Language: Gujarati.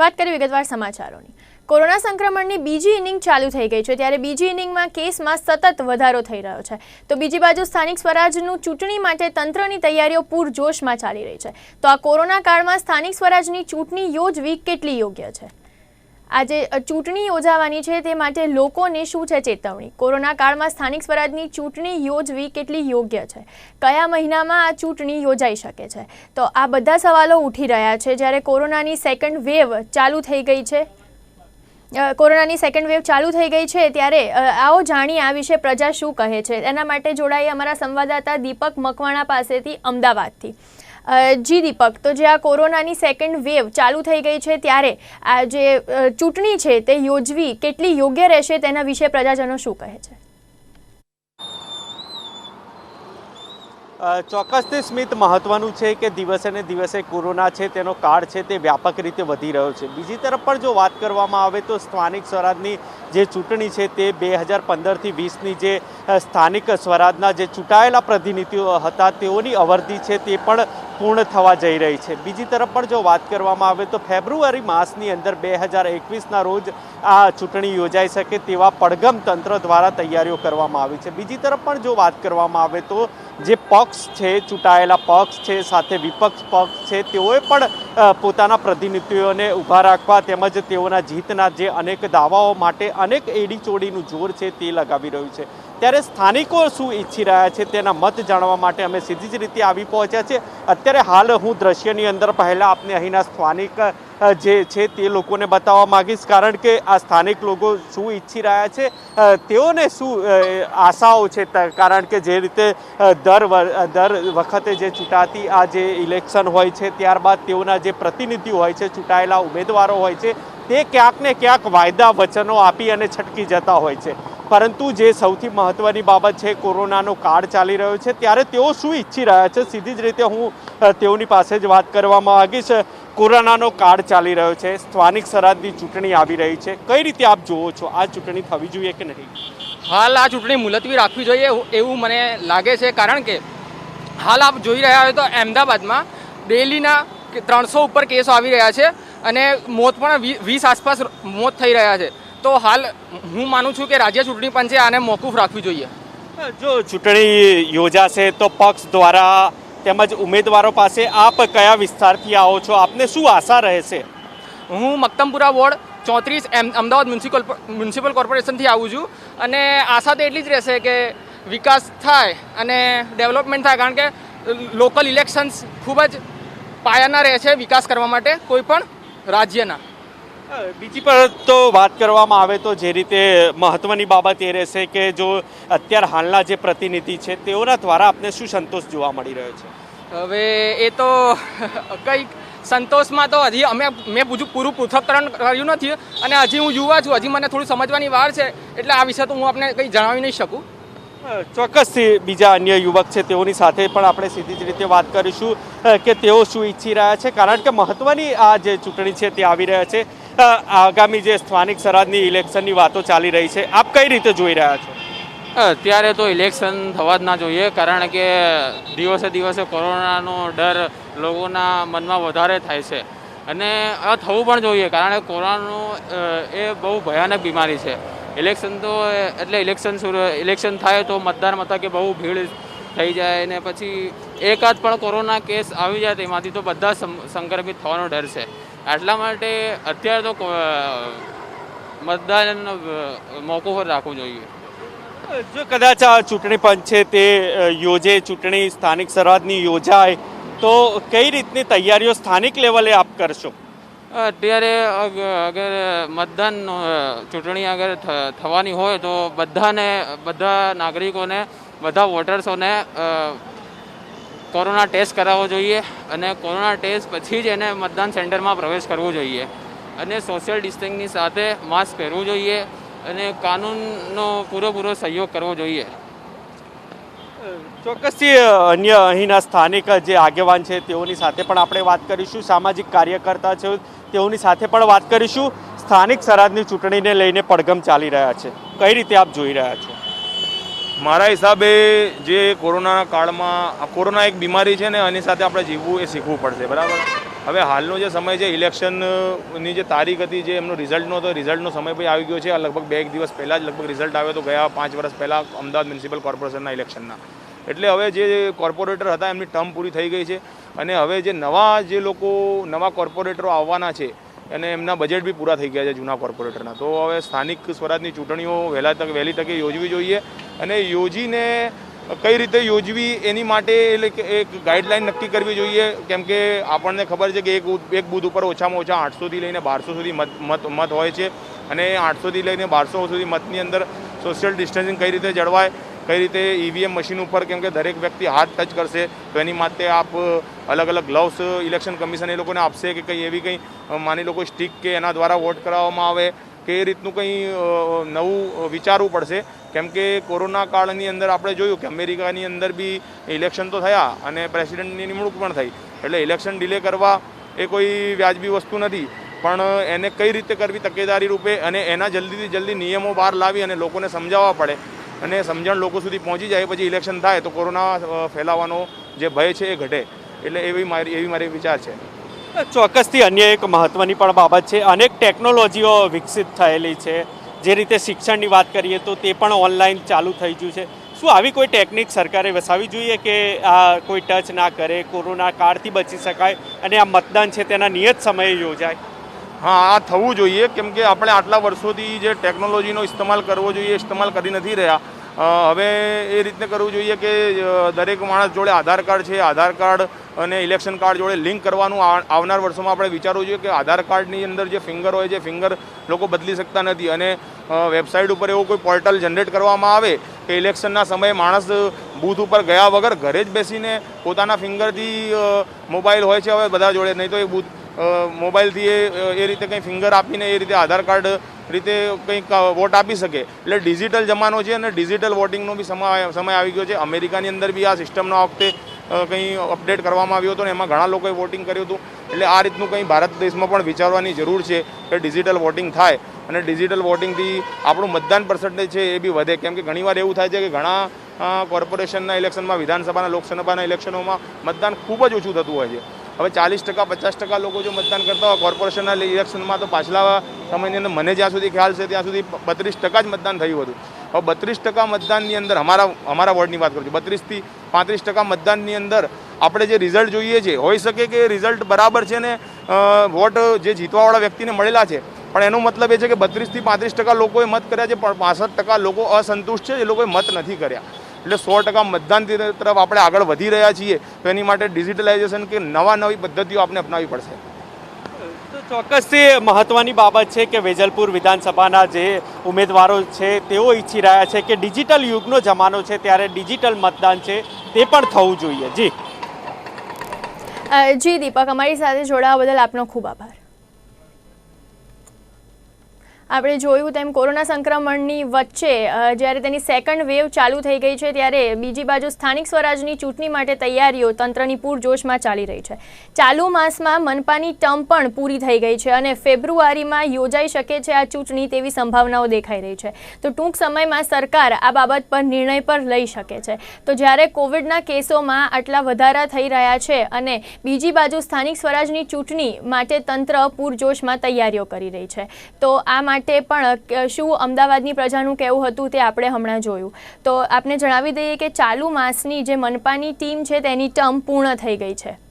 વાત કરી વિગતવાર સમાચારોની. કોરોના સંક્રમણની બીજી ઇનિંગ ચાલુ થઈ ગઈ છે, ત્યારે બીજી ઇનિંગમાં કેસમાં સતત વધારો થઈ રહ્યો છે. તો બીજી બાજુ સ્થાનિક સ્વરાજનું ચૂંટણી માટે તંત્રની તૈયારીઓ પૂરજોશમાં ચાલી રહી છે. તો આ કોરોના કાળમાં સ્થાનિક સ્વરાજની ચૂંટણી યોજવી કેટલી યોગ્ય છે? આજે ચૂંટણી યોજાવાની છે તે માટે લોકોને શું છે ચેતવણી? કોરોના કાળમાં સ્થાનિક સ્વરાજની ચૂંટણી યોજવી કેટલી યોગ્ય છે? કયા મહિનામાં આ ચૂંટણી યોજાઈ શકે છે? તો આ બધા સવાલો ઉઠી રહ્યા છે જ્યારે કોરોનાની સેકન્ડ વેવ ચાલુ થઈ ગઈ છે. કોરોનાની સેકન્ડ વેવ ચાલુ થઈ ગઈ છે ત્યારે આવો જાણીએ આ વિશે પ્રજા શું કહે છે? એના માટે જોડાઈએ અમારા સંવાદદાતા દીપક મકવાણા પાસેથી અમદાવાદથી. જી દીપક, તો જે આ કોરોનાની સેકન્ડ વેવ ચાલુ થઈ ગઈ છે ત્યારે આ જે ચૂંટણી છે તે યોજવી કેટલી યોગ્ય રહેશે તેના વિશે પ્રજાજનો શું કહે છે? ચોક્કસથી સ્મિત મહત્વનું છે કે દિવસે ને દિવસે કોરોના છે, તેનો કાળ છે તે વ્યાપક રીતે વધી રહ્યો છે. બીજી તરફ પણ જો વાત કરવામાં આવે તો સ્થાનિક સ્વરાજની જે ચૂંટણી છે તે બે હજાર પંદરથી વીસની જે સ્થાનિક સ્વરાજના જે ચૂંટાયેલા પ્રતિનિધિઓ હતા તેઓની અવધિ છે તે પણ પૂર્ણ થવા જઈ રહી છે. બીજી તરફ પણ જો વાત કરવામાં આવે તો ફેબ્રુઆરી માસની અંદર બે હજાર એકવીસના રોજ આ ચૂંટણી યોજાઈ શકે તેવા પડગમ તંત્ર દ્વારા તૈયારીઓ કરવામાં આવી છે. બીજી તરફ પણ જો વાત કરવામાં આવે તો જે પક્ષ છે, ચૂંટાયેલા પક્ષ છે, સાથે વિપક્ષ પક્ષ છે, તેઓએ પણ પોતાના પ્રતિનિધિઓને ઊભા રાખવા તેમજ તેઓના જીતના જે અનેક દાવાઓ માટે અનેક એડીચોડીનું જોર છે તે લગાવી રહ્યું છે. ત્યારે સ્થાનિકો શું ઈચ્છી રહ્યા છે તેના મત જાણવા માટે અમે સીધી જ રીતે આવી પહોંચ્યા છે અત્યારે હાલ હું દ્રશ્યની અંદર પહેલાં આપને અહીંના સ્થાનિક જે છે તે લોકોને બતાવવા માગીશ કારણ કે આ સ્થાનિક લોકો શું ઈચ્છી રહ્યા છે તેઓને શું આશાઓ છે કારણ કે જે રીતે દર દર વખતે જે ચૂંટાતી આ જે ઇલેક્શન હોય છે ત્યારબાદ તેઓના જે પ્રતિનિધિ હોય છે, ચૂંટાયેલા ઉમેદવારો હોય છે, તે ક્યાંક ને ક્યાંક વાયદા વચનો આપી અને છટકી જતા હોય છે. પરંતુ જે સૌથી મહત્વની બાબત છે, કોરોનાનો કાળ ચાલી રહ્યો છે, ત્યારે તેઓ શું ઈચ્છી રહ્યા છે, સીધી જ રીતે હું તેઓની પાસે જ વાત કરવામાં માંગીશ. કોરોનાનો કાળ ચાલી રહ્યો છે સ્થાનિક સરહદની ચૂંટણી આવી રહી છે. કઈ રીતે આપ જુઓ છો? આ ચૂંટણી થવી જોઈએ કે નહીં? હાલ આ ચૂંટણી મુલતવી રાખવી જોઈએ એવું- મને લાગે છે કારણ કે હાલ આપ જોઈ રહ્યા હોય તો અમદાવાદમાં ડેલીના ત્રણસો ઉપર કેસો આવી રહ્યા છે અને મોત પણ વીસ આસપાસ મોત થઈ રહ્યા છે. તો હાલ હું માનું છું કે રાજ્ય ચૂંટણી પંચે આને મોકૂફ રાખવી જોઈએ. જો ચૂંટણી યોજાશે તો પક્ષ દ્વારા તેમજ ઉમેદવારો પાસે આપ કયા વિસ્તારથી આવો છો? આપને શું આશા રહેશે હું મક્તમપુરા વોર્ડ ચોત્રીસ એમ, અમદાવાદ મ્યુનિસિપલ મ્યુનિસિપલ કોર્પોરેશનથી આવું છું. અને આશા તો એટલી જ રહેશે કે વિકાસ થાય અને ડેવલપમેન્ટ થાય, કારણ કે લોકલ ઇલેક્શન્સ ખૂબ જ પાયાના રહે છે વિકાસ કરવા માટે, કોઈ પણ રાજ્યના. બીજી પર તો વાત કરવામાં આવે તો જે રીતે મહત્વની બાબત એ રહેશે કે જો અત્યારે હાલના જે પ્રતિનિધિ છે તેઓના દ્વારા આપને શું સંતોષ જોવા મળી રહ્યો છે? હવે એ તો કંઈક સંતોષમાં તો હજી અમે મેં પૂછું પૂરું પૃથ્થકરણ કર્યું નથી અને હજી હું યુવા છું હજી મને થોડું સમજવાની વાર છે એટલે આ વિશે તો હું આપને કંઈ જણાવી નહીં શકું. ચોક્કસથી બીજા અન્ય યુવક છે તેઓની સાથે પણ આપણે સીધી જ રીતે વાત કરીશું કે તેઓ શું ઈચ્છી રહ્યા છે કારણ કે મહત્વની આ જે ચૂંટણી છે તે આવી રહ્યા છે. આગામી જે સ્થાનિક સ્વરાજની ઇલેક્શનની વાતો ચાલી રહી છે, આપ કઈ રીતે જોઈ રહ્યા છો? અત્યારે તો ઇલેક્શન થવા જ ના જોઈએ, કારણ કે દિવસે દિવસે કોરોનાનો ડર લોકોના મનમાં વધારે થાય છે. અને આ થવું પણ જોઈએ, કારણ કે કોરોનાનો એ બહુ ભયાનક બીમારી છે. ઇલેક્શન તો, એટલે ઇલેક્શન ઇલેક્શન થાય તો મતદાર મથકે બહુ ભીડ થઈ જાય ને પછી એકાદ પણ કોરોના કેસ આવી જાય તેમાંથી તો બધા સંક્રમિત થવાનો ડર છે. આટલા માટે અત્યારે તો મતદાનનો મતદાન પર રાખવું જોઈએ. જો કદાચ આ ચૂંટણી પંચ છે તે યોજે ચૂંટણી સ્થાનિક સરહદની યોજાય તો કઈ રીતની તૈયારીઓ સ્થાનિક લેવલે આપ કરશો? અત્યારે અગર મતદાન ચૂંટણી અગર થવાની હોય તો બધાને બધા નાગરિકોને બધા વોટર્સોને કોરોના ટેસ્ટ કરાવવો જોઈએ અને કોરોના ટેસ્ટ પછી જ એને મતદાન સેન્ટરમાં પ્રવેશ કરવો જોઈએ. અને સોશિયલ ડિસ્ટન્સની સાથે માસ્ક પહેરવું જોઈએ અને કાનૂનનો પૂરેપૂરો સહયોગ કરવો જોઈએ. ચોક્કસથી અન્ય અહીંના સ્થાનિક જે આગેવાન છે તેઓની સાથે પણ આપણે વાત કરીશું. સામાજિક કાર્યકર્તા છે તેઓની સાથે પણ વાત કરીશું. સ્થાનિક સ્વરાજની ચૂંટણીને લઈને પડગમ ચાલી રહ્યા છે. કઈ રીતે આપ જોઈ રહ્યા છો? મારા હિસાબે જે કોરોનાના કાળમાં કોરોના એક બીમારી છે ને એની સાથે આપણે જીવવું એ શીખવું પડશે, બરાબર? હવે હાલનો જે સમય છે, ઇલેક્શનની જે તારીખ હતી, જે એમનો રિઝલ્ટનો હતો રિઝલ્ટનો સમય પછી આવી ગયો છે લગભગ બે એક દિવસ પહેલાં જ લગભગ રિઝલ્ટ આવ્યો હતો ગયા પાંચ વર્ષ પહેલાં અમદાવાદ મ્યુનિસિપલ કોર્પોરેશનના ઇલેક્શનના. એટલે હવે જે કોર્પોરેટર હતા, એમની ટર્મ પૂરી થઈ ગઈ છે. અને હવે જે નવા જે લોકો, નવા કોર્પોરેટરો આવવાના છે અને એમના બજેટ બી પૂરા થઈ ગયા છે જૂના કોર્પોરેટરના તો હવે સ્થાનિક સ્વરાજની ચૂંટણીઓ વહેલા તક વહેલી તકે યોજવી જોઈએ અને યોજીને કઈ રીતે યોજવી એની માટે એટલે કે એક ગાઈડલાઈન નક્કી કરવી જોઈએ. કેમ કે આપણને ખબર છે કે એક એક બૂથ ઉપર ઓછામાં ઓછા આઠસોથી લઈને બારસો સુધી મત મત મત હોય છે. અને આઠસોથી લઈને બારસો સુધી મતની અંદર સોશિયલ ડિસ્ટન્સિંગ કઈ રીતે જળવાય કઈ રીતે ઈવીએમ મશીન ઉપર કેમ કે દરેક વ્યક્તિ હાથ ટચ કરશે, તો એની માટે આપ અલગ અલગ ગ્લવ્સ ઇલેક્શન કમિશન એ લોકોને આપશે કે કંઈ એવી કંઈ માની લો કોઈ સ્ટીક કે એના દ્વારા વોટ કરાવવામાં આવે, કે એ રીતનું કંઈ નવું વિચારવું પડશે. કેમ કે કોરોના કાળની અંદર આપણે જોયું કે અમેરિકાની અંદર બી ઇલેક્શન તો થયા અને પ્રેસિડેન્ટની નિમણૂક પણ થઈ. એટલે ઇલેક્શન ડિલે કરવા એ કોઈ વ્યાજબી વસ્તુ નથી. પણ એને કઈ રીતે કરવી તકેદારી રૂપે અને એના જલ્દીથી જલ્દી નિયમો બહાર લાવી અને લોકોને સમજાવવા પડે અને સમજણ લોકો સુધી પહોંચી જાય, પછી ઇલેક્શન થાય તો કોરોના ફેલાવાનો જે ભય છે એ ઘટે. એટલે એવી મારી એવી મારી વિચાર છે. ચોક્કસથી અન્ય એક મહત્વની પણ બાબત છે. અનેક ટેકનોલોજીઓ વિકસિત થયેલી છે. જે રીતે શિક્ષણની વાત કરીએ તો તે પણ ઓનલાઈન ચાલુ થઈ ગયું છે. શું આવી કોઈ ટેકનિક સરકારે વસાવી જોઈએ કે આ કોઈ ટચ ના કરે, કોરોના કાળથી બચી શકાય અને આ મતદાન છે તેના નિયત સમયે યોજાય? હા, આ થવું જોઈએ, કેમ કે આપણે આટલા વર્ષોથી જે ટેકનોલોજીનો ઇસ્તેમાલ કરવો જોઈએ, ઇસ્તેમાલ કરી નથી રહ્યા. હવે એ રીતને કરવું જોઈએ કે દરેક માણસ જોડે આધાર કાર્ડ છે, આધાર કાર્ડ અને ઇલેક્શન કાર્ડ જોડે લિંક કરવાનું આવનાર વર્ષોમાં આપણે વિચારવું જોઈએ કે આધાર કાર્ડની અંદર જે ફિંગર હોય છે, ફિંગર લોકો બદલી શકતા નથી અને વેબસાઇટ ઉપર એવો કોઈ પોર્ટલ જનરેટ કરવામાં આવે કે ઇલેક્શનના સમયે માણસ બૂથ ઉપર ગયા વગર ઘરે જ બેસીને પોતાના ફિંગરથી મોબાઈલ હોય છે હવે બધા જોડે, નહીં તો એ બૂથ મોબાઈલથી એ એ રીતે કંઈ ફિંગર આપીને એ રીતે આધાર કાર્ડ રીતે કંઈક વોટ આપી શકે. એટલે ડિજિટલ જમાનો છે અને ડિજિટલ વોટિંગનો બી સમય સમય આવી ગયો છે. અમેરિકાની અંદર બી આ સિસ્ટમનો આ વખતે કંઈ અપડેટ કરવામાં આવ્યો હતો ને એમાં ઘણા લોકોએ વોટિંગ કર્યું હતું. એટલે આ રીતનું કંઈ ભારત દેશમાં પણ વિચારવાની જરૂર છે કે ડિજિટલ વોટિંગ થાય. અને ડિજિટલ વોટિંગથી આપણું મતદાન પર્સન્ટેજ છે એ બી વધે. કેમ કે ઘણીવાર એવું થાય છે કે ઘણા કોર્પોરેશનના ઇલેક્શનમાં વિધાનસભાના, લોકસભાના ઇલેક્શનોમાં મતદાન ખૂબ જ ઓછું થતું હોય છે. હવે ચાલીસ ટકા, પચાસ ટકા લોકો જો મતદાન કરતા હોય, કોર્પોરેશનના ઇલેક્શનમાં તો પાછલા સમયની અંદર મને જ્યાં સુધી ખ્યાલ છે ત્યાં સુધી બત્રીસ ટકા જ મતદાન થયું હતું. હવે બત્રીસ ટકા મતદાનની અંદર અમારા અમારા વોર્ડની વાત કરું છું. બત્રીસથી પાંત્રીસ ટકા મતદાનની અંદર આપણે જે રિઝલ્ટ જોઈએ છે, હોઈ શકે કે રિઝલ્ટ બરાબર છે ને વોટ જે જીતવાવાળા વ્યક્તિને મળેલા છે, પણ એનો મતલબ એ છે કે બત્રીસથી પાંત્રીસ ટકા લોકોએ મત કર્યા છે, પણ પાસઠ ટકા લોકો અસંતુષ્ટ છે, એ લોકોએ મત નથી કર્યા. એટલે સો ટકા મતદાન તરફ આપણે આગળ વધી રહ્યા છીએ તો એની માટે ડિજિટલાઇઝેશન કે નવા નવી પદ્ધતિઓ આપણે અપનાવવી પડશે. તો ચોક્કસથી મહત્વની બાબત છે કે વેજલપુર વિધાનસભાના જે ઉમેદવારો છે તેઓ ઈચ્છી રહ્યા છે કે ડિજિટલ યુગનો જમાનો છે ત્યારે ડિજિટલ મતદાન છે તે પણ થવું જોઈએ. જી. જી દીપક અમારી સાથે જોડાવા બદલ આપનો ખૂબ આભાર. આપણે જોયું તેમ કોરોના સંક્રમણની વચ્ચે જ્યારે તેની સેકન્ડ વેવ ચાલુ થઈ ગઈ છે, ત્યારે બીજી બાજુ સ્થાનિક સ્વરાજની ચૂંટણી માટે તૈયારીઓ તંત્રની પૂરજોશમાં ચાલી રહી છે. ચાલુ માસમાં મનપાની ટર્મ પણ પૂરી થઈ ગઈ છે અને ફેબ્રુઆરીમાં યોજાઈ શકે છે આ ચૂંટણી તેવી સંભાવનાઓ દેખાઈ રહી છે. તો ટૂંક સમયમાં સરકાર આ બાબત પર નિર્ણય પર લઈ શકે છે. તો જ્યારે કોવિડના કેસોમાં આટલા વધારા થઈ રહ્યા છે અને બીજી બાજુ સ્થાનિક સ્વરાજની ચૂંટણી માટે તંત્ર પૂરજોશમાં તૈયારીઓ કરી રહી છે. તો આ માટે પણ શું અમદાવાદની પ્રજાનું કહેવું હતું તે આપણે હમણાં જોયું. તો આપને જણાવી દઈએ કે ચાલુ માસની જે મનપાની ટીમ છે તેની ટર્મ પૂર્ણ થઈ ગઈ છે.